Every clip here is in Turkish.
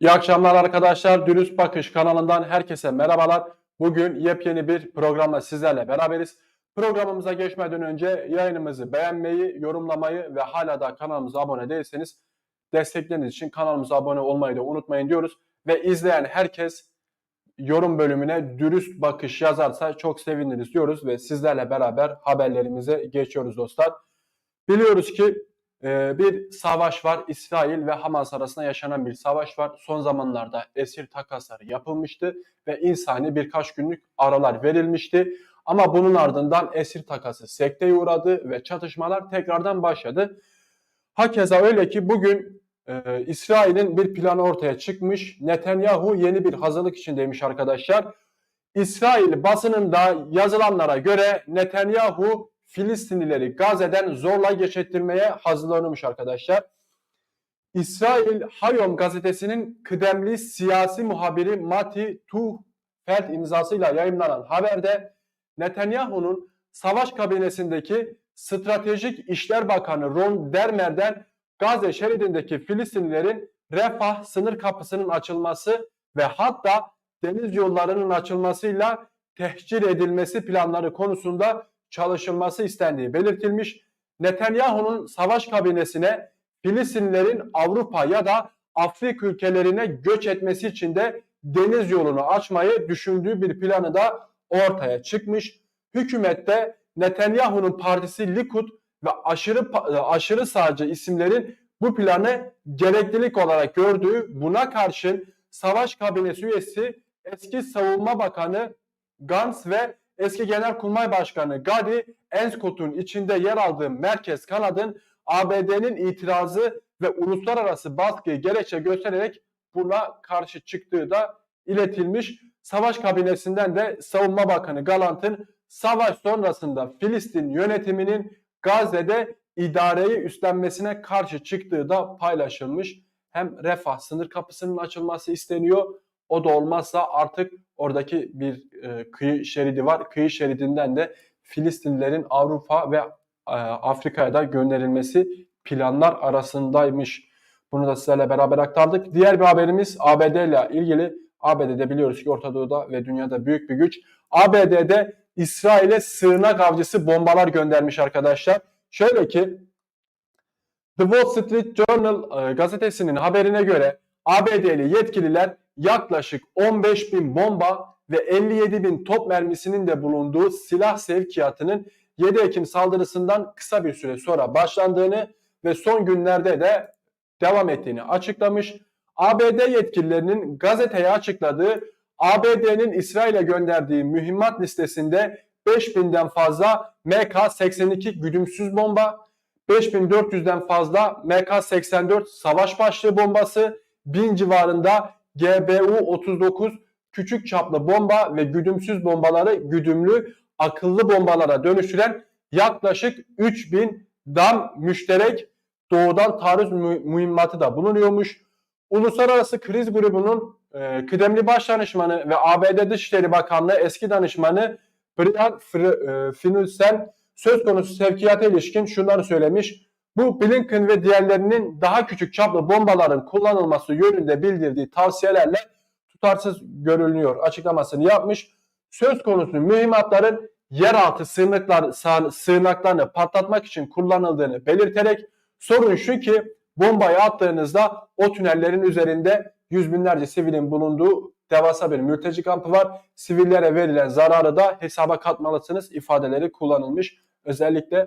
İyi akşamlar arkadaşlar. Dürüst Bakış kanalından herkese merhabalar. Bugün yepyeni bir programla sizlerle beraberiz. Programımıza geçmeden önce yayınımızı beğenmeyi, yorumlamayı ve hala da kanalımıza abone değilseniz destekleriniz için kanalımıza abone olmayı da unutmayın diyoruz. Ve izleyen herkes yorum bölümüne dürüst bakış yazarsa çok seviniriz diyoruz ve sizlerle beraber haberlerimize geçiyoruz dostlar. Biliyoruz ki ee, bir savaş var. İsrail ve Hamas arasında yaşanan bir savaş var. Son zamanlarda esir takasları yapılmıştı ve insani birkaç günlük aralar verilmişti. Ama bunun ardından esir takası sekteye uğradı ve çatışmalar tekrardan başladı. Hakeza öyle ki bugün e, İsrail'in bir planı ortaya çıkmış. Netanyahu yeni bir hazırlık içindeymiş arkadaşlar. İsrail basınında yazılanlara göre Netanyahu Filistinlileri Gazze'den zorla geçirtmeye hazırlanıyormuş arkadaşlar. İsrail Hayom gazetesinin kıdemli siyasi muhabiri Mati Tuhfeld imzasıyla yayınlanan haberde Netanyahu'nun savaş kabinesindeki stratejik işler bakanı Ron Dermer'den Gazze şeridindeki Filistinlilerin refah sınır kapısının açılması ve hatta deniz yollarının açılmasıyla tehcir edilmesi planları konusunda çalışılması istendiği belirtilmiş. Netanyahu'nun savaş kabinesine Filistinlilerin Avrupa ya da Afrika ülkelerine göç etmesi için de deniz yolunu açmayı düşündüğü bir planı da ortaya çıkmış. Hükümette Netanyahu'nun partisi Likud ve aşırı aşırı sağcı isimlerin bu planı gereklilik olarak gördüğü buna karşın savaş kabinesi üyesi eski savunma bakanı Gantz ve eski Genelkurmay Başkanı Gadi Enskot'un içinde yer aldığı Merkez Kanad'ın ABD'nin itirazı ve uluslararası baskıyı gerekçe göstererek buna karşı çıktığı da iletilmiş. Savaş kabinesinden de Savunma Bakanı Galant'ın savaş sonrasında Filistin yönetiminin Gazze'de idareyi üstlenmesine karşı çıktığı da paylaşılmış. Hem refah sınır kapısının açılması isteniyor. O da olmazsa artık oradaki bir e, kıyı şeridi var. Kıyı şeridinden de Filistinlilerin Avrupa ve e, Afrika'ya da gönderilmesi planlar arasındaymış. Bunu da sizlerle beraber aktardık. Diğer bir haberimiz ABD ile ilgili. ABD'de biliyoruz ki Orta Doğu'da ve dünyada büyük bir güç. ABD'de İsrail'e sığınak avcısı bombalar göndermiş arkadaşlar. Şöyle ki The Wall Street Journal e, gazetesinin haberine göre ABD'li yetkililer yaklaşık 15 bin bomba ve 57 bin top mermisinin de bulunduğu silah sevkiyatının 7 Ekim saldırısından kısa bir süre sonra başlandığını ve son günlerde de devam ettiğini açıklamış. ABD yetkililerinin gazeteye açıkladığı ABD'nin İsrail'e gönderdiği mühimmat listesinde 5000'den fazla MK-82 güdümsüz bomba, 5400'den fazla MK-84 savaş başlığı bombası, 1000 civarında GBU-39 küçük çaplı bomba ve güdümsüz bombaları güdümlü akıllı bombalara dönüştüren yaklaşık 3000 dam müşterek doğudan taarruz mühimmatı da bulunuyormuş. Uluslararası Kriz Grubu'nun e, kıdemli baş danışmanı ve ABD Dışişleri Bakanlığı eski danışmanı Brian e, Finulsen söz konusu sevkiyata ilişkin şunları söylemiş. Bu Blinken ve diğerlerinin daha küçük çaplı bombaların kullanılması yönünde bildirdiği tavsiyelerle tutarsız görülüyor açıklamasını yapmış. Söz konusu mühimmatların yeraltı sığınaklar, sığınaklarını patlatmak için kullanıldığını belirterek sorun şu ki bombayı attığınızda o tünellerin üzerinde yüz binlerce sivilin bulunduğu devasa bir mülteci kampı var. Sivillere verilen zararı da hesaba katmalısınız ifadeleri kullanılmış. Özellikle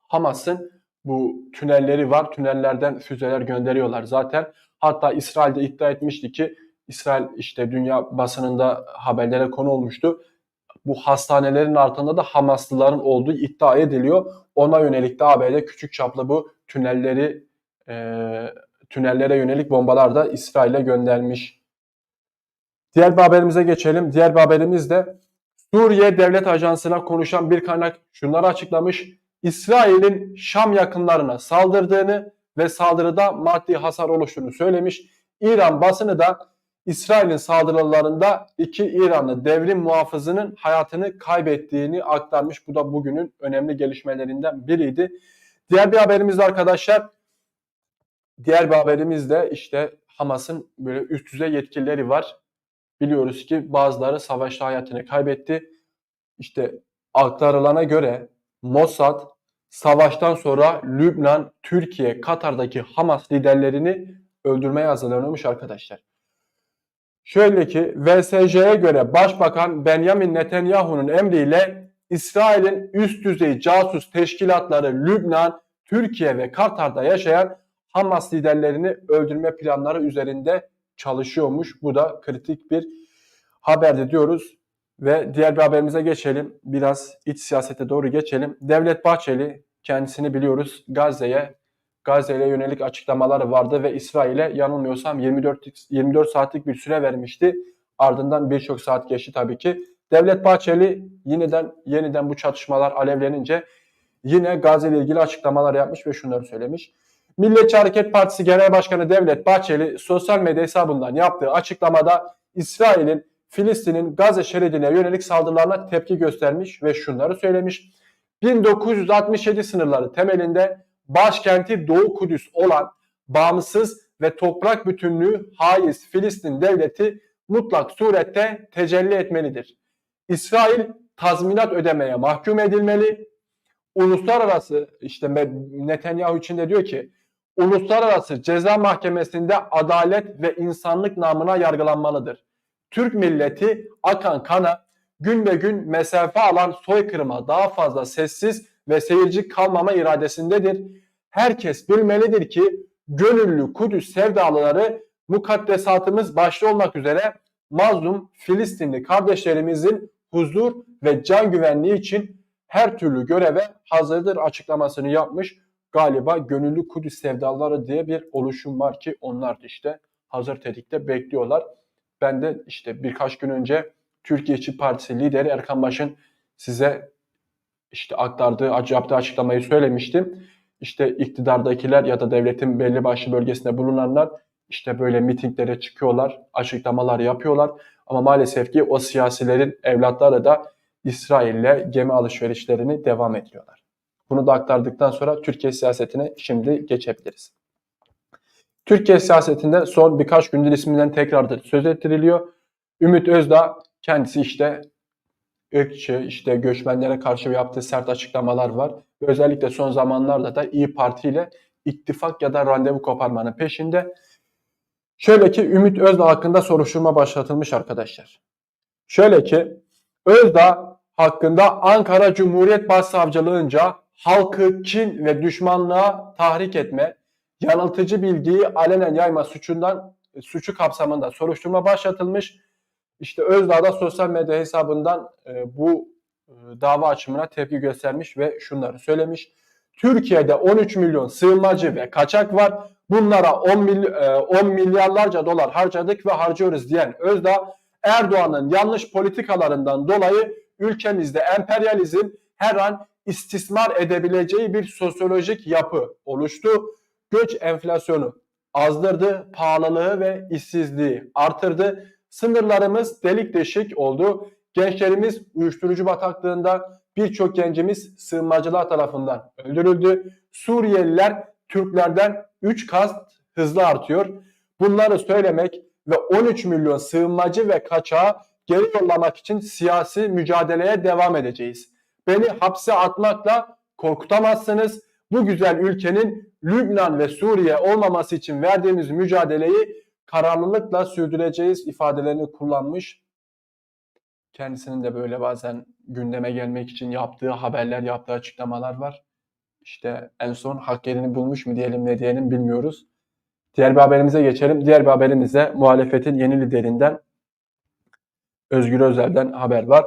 Hamas'ın bu tünelleri var. Tünellerden füzeler gönderiyorlar zaten. Hatta İsrail'de iddia etmişti ki İsrail işte dünya basınında haberlere konu olmuştu. Bu hastanelerin altında da Hamaslıların olduğu iddia ediliyor. Ona yönelik de ABD küçük çaplı bu tünelleri e, tünellere yönelik bombalar da İsrail'e göndermiş. Diğer bir haberimize geçelim. Diğer bir haberimiz de Suriye Devlet Ajansı'na konuşan bir kaynak şunları açıklamış. İsrail'in Şam yakınlarına saldırdığını ve saldırıda maddi hasar oluştuğunu söylemiş. İran basını da İsrail'in saldırılarında iki İranlı devrim muhafızının hayatını kaybettiğini aktarmış. Bu da bugünün önemli gelişmelerinden biriydi. Diğer bir haberimiz de arkadaşlar. Diğer bir haberimiz de işte Hamas'ın böyle üst düzey yetkilileri var. Biliyoruz ki bazıları savaşta hayatını kaybetti. İşte aktarılana göre Mossad savaştan sonra Lübnan, Türkiye, Katar'daki Hamas liderlerini öldürmeye hazırlanıyormuş arkadaşlar. Şöyle ki VSC'ye göre Başbakan Benjamin Netanyahu'nun emriyle İsrail'in üst düzey casus teşkilatları Lübnan, Türkiye ve Katar'da yaşayan Hamas liderlerini öldürme planları üzerinde çalışıyormuş. Bu da kritik bir haberdi diyoruz. Ve diğer bir haberimize geçelim. Biraz iç siyasete doğru geçelim. Devlet Bahçeli kendisini biliyoruz Gazze'ye Gazze ile yönelik açıklamaları vardı ve İsrail'e yanılmıyorsam 24 24 saatlik bir süre vermişti. Ardından birçok saat geçti tabii ki. Devlet Bahçeli yeniden yeniden bu çatışmalar alevlenince yine Gazze ile ilgili açıklamalar yapmış ve şunları söylemiş. Milliyetçi Hareket Partisi Genel Başkanı Devlet Bahçeli sosyal medya hesabından yaptığı açıklamada İsrail'in Filistin'in Gazze şeridine yönelik saldırılarına tepki göstermiş ve şunları söylemiş. 1967 sınırları temelinde başkenti Doğu Kudüs olan bağımsız ve toprak bütünlüğü haiz Filistin devleti mutlak surette tecelli etmelidir. İsrail tazminat ödemeye mahkum edilmeli. Uluslararası işte Netanyahu için de diyor ki Uluslararası Ceza Mahkemesi'nde adalet ve insanlık namına yargılanmalıdır. Türk milleti akan kana gün be gün mesafe alan soykırıma daha fazla sessiz ve seyirci kalmama iradesindedir. Herkes bilmelidir ki gönüllü Kudüs sevdalıları mukaddesatımız başta olmak üzere mazlum Filistinli kardeşlerimizin huzur ve can güvenliği için her türlü göreve hazırdır açıklamasını yapmış. Galiba gönüllü Kudüs sevdalıları diye bir oluşum var ki onlar işte hazır tetikte bekliyorlar. Ben de işte birkaç gün önce Türkiye İşçi Partisi lideri Erkan Baş'ın size işte aktardığı, yaptığı açıklamayı söylemiştim. İşte iktidardakiler ya da devletin belli başlı bölgesinde bulunanlar işte böyle mitinglere çıkıyorlar, açıklamalar yapıyorlar. Ama maalesef ki o siyasilerin evlatları da İsrail'le gemi alışverişlerini devam ediyorlar. Bunu da aktardıktan sonra Türkiye siyasetine şimdi geçebiliriz. Türkiye siyasetinde son birkaç gündür isminden tekrardır söz ettiriliyor. Ümit Özdağ kendisi işte ırkçı, işte göçmenlere karşı yaptığı sert açıklamalar var. Özellikle son zamanlarda da İyi Parti ile ittifak ya da randevu koparmanın peşinde. Şöyle ki Ümit Özdağ hakkında soruşturma başlatılmış arkadaşlar. Şöyle ki Özdağ hakkında Ankara Cumhuriyet Başsavcılığınca halkı kin ve düşmanlığa tahrik etme, yanıltıcı bilgiyi alenen yayma suçundan suçu kapsamında soruşturma başlatılmış işte Özdağ da sosyal medya hesabından e, bu e, dava açımına tepki göstermiş ve şunları söylemiş. Türkiye'de 13 milyon sığınmacı ve kaçak var. Bunlara 10, mily e, 10 milyarlarca dolar harcadık ve harcıyoruz diyen Özdağ, Erdoğan'ın yanlış politikalarından dolayı ülkemizde emperyalizm her an istismar edebileceği bir sosyolojik yapı oluştu. Göç enflasyonu azdırdı, pahalılığı ve işsizliği artırdı Sınırlarımız delik deşik oldu. Gençlerimiz uyuşturucu bataklığında birçok gencimiz sığınmacılar tarafından öldürüldü. Suriyeliler Türklerden 3 kat hızlı artıyor. Bunları söylemek ve 13 milyon sığınmacı ve kaçağı geri yollamak için siyasi mücadeleye devam edeceğiz. Beni hapse atmakla korkutamazsınız. Bu güzel ülkenin Lübnan ve Suriye olmaması için verdiğimiz mücadeleyi kararlılıkla sürdüreceğiz ifadelerini kullanmış. Kendisinin de böyle bazen gündeme gelmek için yaptığı haberler, yaptığı açıklamalar var. İşte en son hak yerini bulmuş mu diyelim ne diyelim bilmiyoruz. Diğer bir haberimize geçelim. Diğer bir haberimizde muhalefetin yeni liderinden Özgür Özel'den haber var.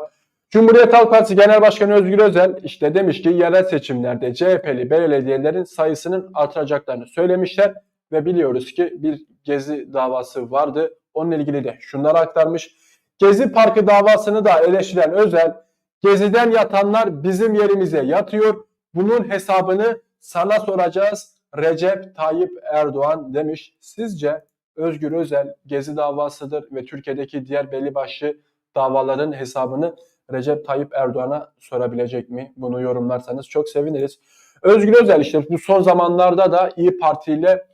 Cumhuriyet Halk Partisi Genel Başkanı Özgür Özel işte demiş ki yerel seçimlerde CHP'li belediyelerin sayısının artıracaklarını söylemişler ve biliyoruz ki bir Gezi davası vardı. Onunla ilgili de şunları aktarmış. Gezi Parkı davasını da eleştiren Özel, Gezi'den yatanlar bizim yerimize yatıyor. Bunun hesabını sana soracağız. Recep Tayyip Erdoğan demiş. Sizce Özgür Özel Gezi davasıdır ve Türkiye'deki diğer belli başlı davaların hesabını Recep Tayyip Erdoğan'a sorabilecek mi? Bunu yorumlarsanız çok seviniriz. Özgür Özel işte bu son zamanlarda da İyi Parti ile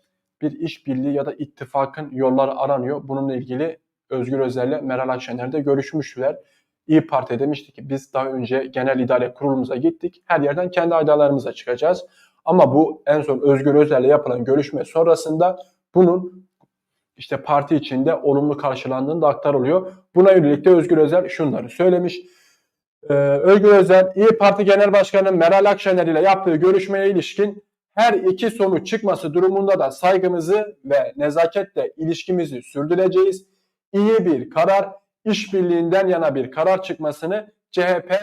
bir işbirliği ya da ittifakın yolları aranıyor. Bununla ilgili Özgür Özel'le Meral Akşener de görüşmüşler. İyi Parti demişti ki biz daha önce genel idare kurulumuza gittik. Her yerden kendi adaylarımıza çıkacağız. Ama bu en son Özgür Özel'le yapılan görüşme sonrasında bunun işte parti içinde olumlu karşılandığını da aktarılıyor. Buna yönelik de Özgür Özel şunları söylemiş. Ee, Özgür Özel, İyi Parti Genel Başkanı Meral Akşener ile yaptığı görüşmeye ilişkin her iki sonuç çıkması durumunda da saygımızı ve nezaketle ilişkimizi sürdüreceğiz. İyi bir karar, işbirliğinden yana bir karar çıkmasını CHP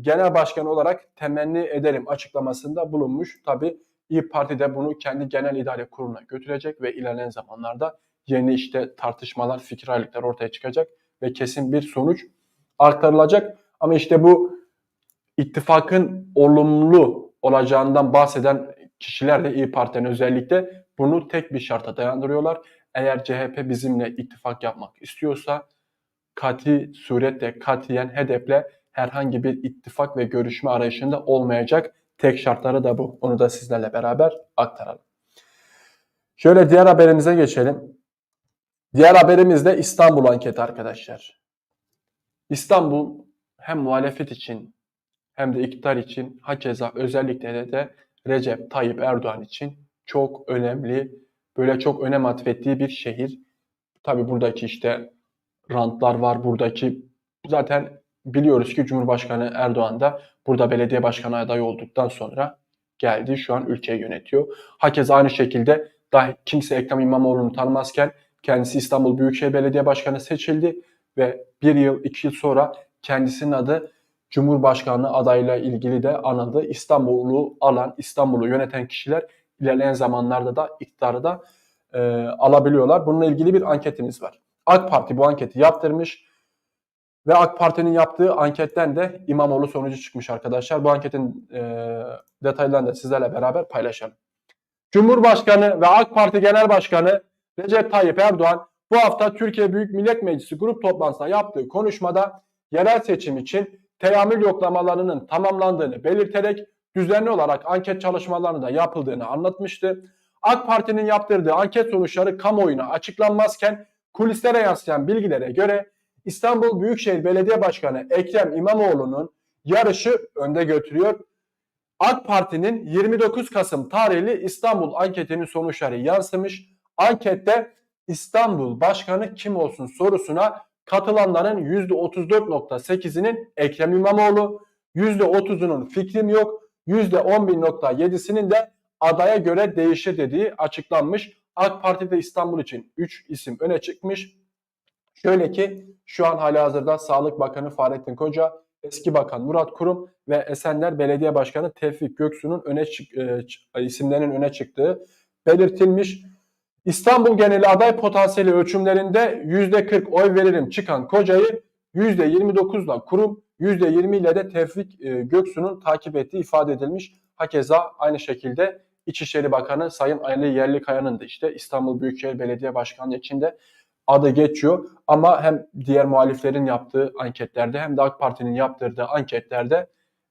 Genel Başkanı olarak temenni ederim açıklamasında bulunmuş. Tabi İyi Parti de bunu kendi genel idare kuruluna götürecek ve ilerleyen zamanlarda yeni işte tartışmalar, fikir ayrılıklar ortaya çıkacak ve kesin bir sonuç aktarılacak. Ama işte bu ittifakın olumlu olacağından bahseden kişiler de İyi Parti'nin özellikle bunu tek bir şarta dayandırıyorlar. Eğer CHP bizimle ittifak yapmak istiyorsa kati surette katiyen hedefle herhangi bir ittifak ve görüşme arayışında olmayacak. Tek şartları da bu. Onu da sizlerle beraber aktaralım. Şöyle diğer haberimize geçelim. Diğer haberimiz de İstanbul anketi arkadaşlar. İstanbul hem muhalefet için hem de iktidar için hakeza özellikle de, de Recep Tayyip Erdoğan için çok önemli, böyle çok önem atfettiği bir şehir. Tabi buradaki işte rantlar var, buradaki zaten biliyoruz ki Cumhurbaşkanı Erdoğan da burada belediye başkanı adayı olduktan sonra geldi. Şu an ülkeyi yönetiyor. Hakeza aynı şekilde daha kimse Ekrem İmamoğlu'nu tanımazken kendisi İstanbul Büyükşehir Belediye Başkanı seçildi ve bir yıl, iki yıl sonra kendisinin adı Cumhurbaşkanlığı adayla ilgili de anıldı. İstanbul'u alan, İstanbul'u yöneten kişiler ilerleyen zamanlarda da iktidarı da e, alabiliyorlar. Bununla ilgili bir anketimiz var. AK Parti bu anketi yaptırmış ve AK Parti'nin yaptığı anketten de İmamoğlu sonucu çıkmış arkadaşlar. Bu anketin e, detaylarını da sizlerle beraber paylaşalım. Cumhurbaşkanı ve AK Parti Genel Başkanı Recep Tayyip Erdoğan bu hafta Türkiye Büyük Millet Meclisi grup toplantısında yaptığı konuşmada yerel seçim için teamül yoklamalarının tamamlandığını belirterek düzenli olarak anket çalışmalarının da yapıldığını anlatmıştı. AK Parti'nin yaptırdığı anket sonuçları kamuoyuna açıklanmazken kulislere yansıyan bilgilere göre İstanbul Büyükşehir Belediye Başkanı Ekrem İmamoğlu'nun yarışı önde götürüyor. AK Parti'nin 29 Kasım tarihli İstanbul anketinin sonuçları yansımış. Ankette İstanbul Başkanı kim olsun sorusuna katılanların %34.8'inin Ekrem İmamoğlu, %30'unun fikrim yok, %11.7'sinin de adaya göre değişir dediği açıklanmış. AK Parti'de İstanbul için 3 isim öne çıkmış. Şöyle ki şu an hali hazırda Sağlık Bakanı Fahrettin Koca, eski bakan Murat Kurum ve Esenler Belediye Başkanı Tevfik Göksu'nun öne çık, e, isimlerinin öne çıktığı belirtilmiş. İstanbul geneli aday potansiyeli ölçümlerinde %40 oy veririm çıkan Koca'yı %29'la kurum, %20 ile de Tevfik e, Göksu'nun takip ettiği ifade edilmiş. Hakeza aynı şekilde İçişleri Bakanı Sayın Ali Yerlikaya'nın da işte İstanbul Büyükşehir Belediye Başkanlığı içinde adı geçiyor. Ama hem diğer muhaliflerin yaptığı anketlerde hem de AK Parti'nin yaptırdığı anketlerde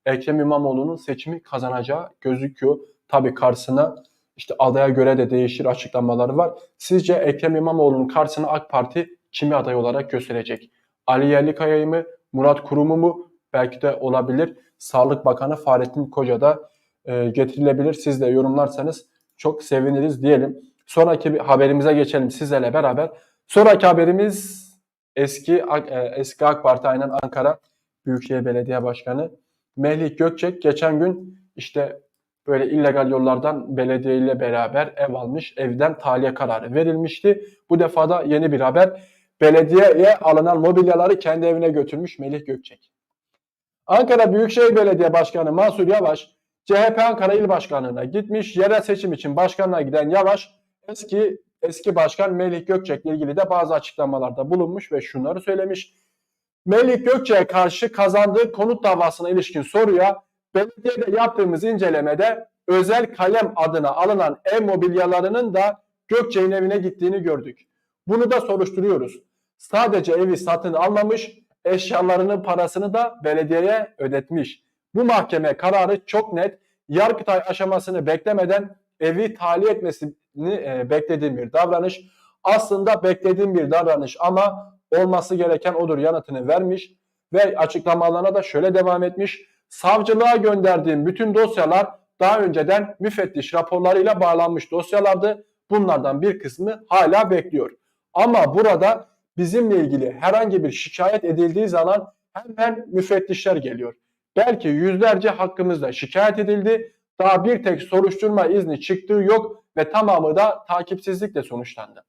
Ekrem İmamoğlu'nun seçimi kazanacağı gözüküyor. Tabii karşısına işte adaya göre de değişir açıklamaları var. Sizce Ekrem İmamoğlu'nun karşısına AK Parti kimi aday olarak gösterecek? Ali Yerlikaya'yı mı? Murat Kurum'u mu? Belki de olabilir. Sağlık Bakanı Fahrettin Koca da e, getirilebilir. Siz de yorumlarsanız çok seviniriz diyelim. Sonraki bir haberimize geçelim sizlerle beraber. Sonraki haberimiz eski e, eski AK Parti aynen Ankara Büyükşehir Belediye Başkanı Melih Gökçek geçen gün işte böyle illegal yollardan belediye ile beraber ev almış. Evden tahliye kararı verilmişti. Bu defa da yeni bir haber. Belediyeye alınan mobilyaları kendi evine götürmüş Melih Gökçek. Ankara Büyükşehir Belediye Başkanı Mansur Yavaş CHP Ankara İl Başkanlığı'na gitmiş. Yerel seçim için başkanlığa giden Yavaş eski eski başkan Melih Gökçek ile ilgili de bazı açıklamalarda bulunmuş ve şunları söylemiş. Melih Gökçek'e karşı kazandığı konut davasına ilişkin soruya belediyede yaptığımız incelemede özel kalem adına alınan ev mobilyalarının da Gökçek'in evine gittiğini gördük. Bunu da soruşturuyoruz. Sadece evi satın almamış, eşyalarının parasını da belediyeye ödetmiş. Bu mahkeme kararı çok net. Yargıtay aşamasını beklemeden evi tahliye etmesi e, beklediğim bir davranış. Aslında beklediğim bir davranış ama olması gereken odur yanıtını vermiş ve açıklamalarına da şöyle devam etmiş. Savcılığa gönderdiğim bütün dosyalar daha önceden müfettiş raporlarıyla bağlanmış dosyalardı. Bunlardan bir kısmı hala bekliyor. Ama burada bizimle ilgili herhangi bir şikayet edildiği zaman hemen müfettişler geliyor. Belki yüzlerce hakkımızda şikayet edildi. Daha bir tek soruşturma izni çıktığı yok ve tamamı da takipsizlikle sonuçlandı.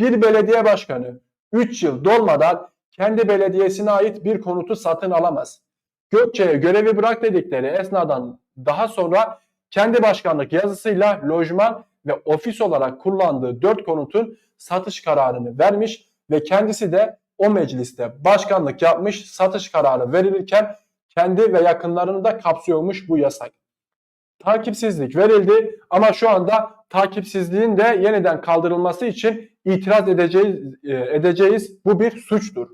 Bir belediye başkanı 3 yıl dolmadan kendi belediyesine ait bir konutu satın alamaz. Gökçe'ye görevi bırak dedikleri esnadan daha sonra kendi başkanlık yazısıyla lojman ve ofis olarak kullandığı 4 konutun satış kararını vermiş ve kendisi de o mecliste başkanlık yapmış satış kararı verilirken kendi ve yakınlarını da kapsıyormuş bu yasak. Takipsizlik verildi ama şu anda takipsizliğin de yeniden kaldırılması için itiraz edeceğiz, e, edeceğiz. Bu bir suçtur.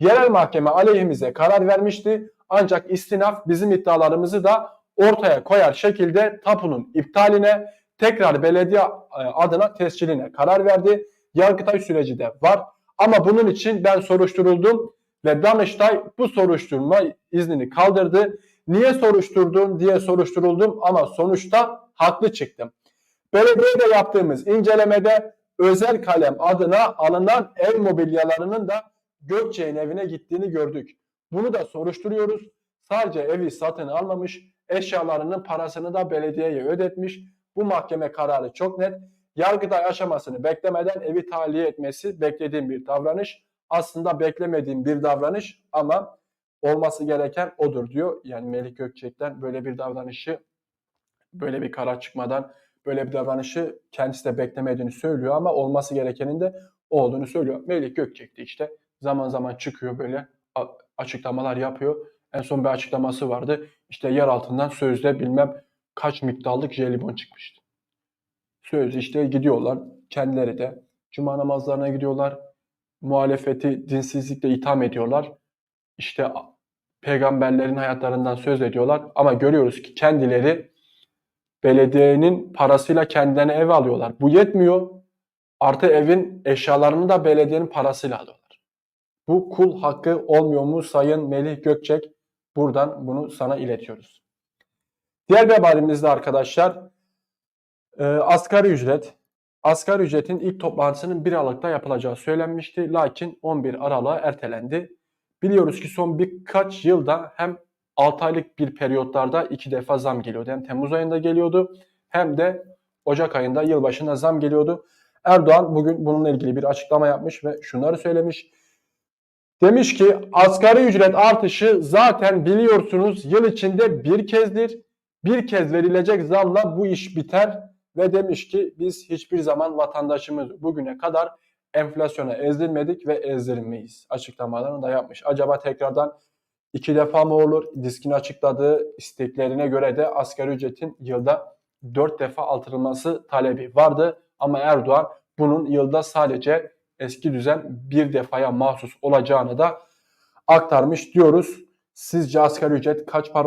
Yerel mahkeme aleyhimize karar vermişti ancak istinaf bizim iddialarımızı da ortaya koyar şekilde tapunun iptaline tekrar belediye e, adına tesciline karar verdi. Yargıtay süreci de var. Ama bunun için ben soruşturuldum ve Danıştay bu soruşturma iznini kaldırdı. Niye soruşturdun diye soruşturuldum ama sonuçta haklı çıktım. Belediyede yaptığımız incelemede özel kalem adına alınan ev mobilyalarının da Gökçe'nin evine gittiğini gördük. Bunu da soruşturuyoruz. Sadece evi satın almamış, eşyalarının parasını da belediyeye ödetmiş. Bu mahkeme kararı çok net. Yargıtay aşamasını beklemeden evi tahliye etmesi beklediğim bir davranış. Aslında beklemediğim bir davranış ama olması gereken odur diyor. Yani Melih Gökçek'ten böyle bir davranışı, böyle bir karar çıkmadan böyle bir davranışı kendisi de beklemediğini söylüyor ama olması gerekenin de olduğunu söylüyor. Melih Gökçek de işte zaman zaman çıkıyor böyle açıklamalar yapıyor. En son bir açıklaması vardı. İşte yer altından sözde bilmem kaç miktarlık jelibon çıkmıştı. Söz işte gidiyorlar kendileri de cuma namazlarına gidiyorlar. Muhalefeti dinsizlikle itham ediyorlar. İşte peygamberlerin hayatlarından söz ediyorlar ama görüyoruz ki kendileri belediyenin parasıyla kendilerine ev alıyorlar. Bu yetmiyor. Artı evin eşyalarını da belediyenin parasıyla alıyorlar. Bu kul hakkı olmuyor mu Sayın Melih Gökçek? Buradan bunu sana iletiyoruz. Diğer bir haberimizde arkadaşlar e, asgari ücret. Asgari ücretin ilk toplantısının 1 Aralık'ta yapılacağı söylenmişti. Lakin 11 Aralık'a ertelendi. Biliyoruz ki son birkaç yılda hem 6 aylık bir periyotlarda iki defa zam geliyordu. Hem Temmuz ayında geliyordu hem de Ocak ayında yılbaşında zam geliyordu. Erdoğan bugün bununla ilgili bir açıklama yapmış ve şunları söylemiş. Demiş ki asgari ücret artışı zaten biliyorsunuz yıl içinde bir kezdir. Bir kez verilecek zamla bu iş biter ve demiş ki biz hiçbir zaman vatandaşımız bugüne kadar enflasyona ezdirmedik ve ezdirmeyiz açıklamalarını da yapmış. Acaba tekrardan iki defa mı olur? Diskin açıkladığı isteklerine göre de asgari ücretin yılda dört defa artırılması talebi vardı. Ama Erdoğan bunun yılda sadece eski düzen bir defaya mahsus olacağını da aktarmış diyoruz. Sizce asgari ücret kaç para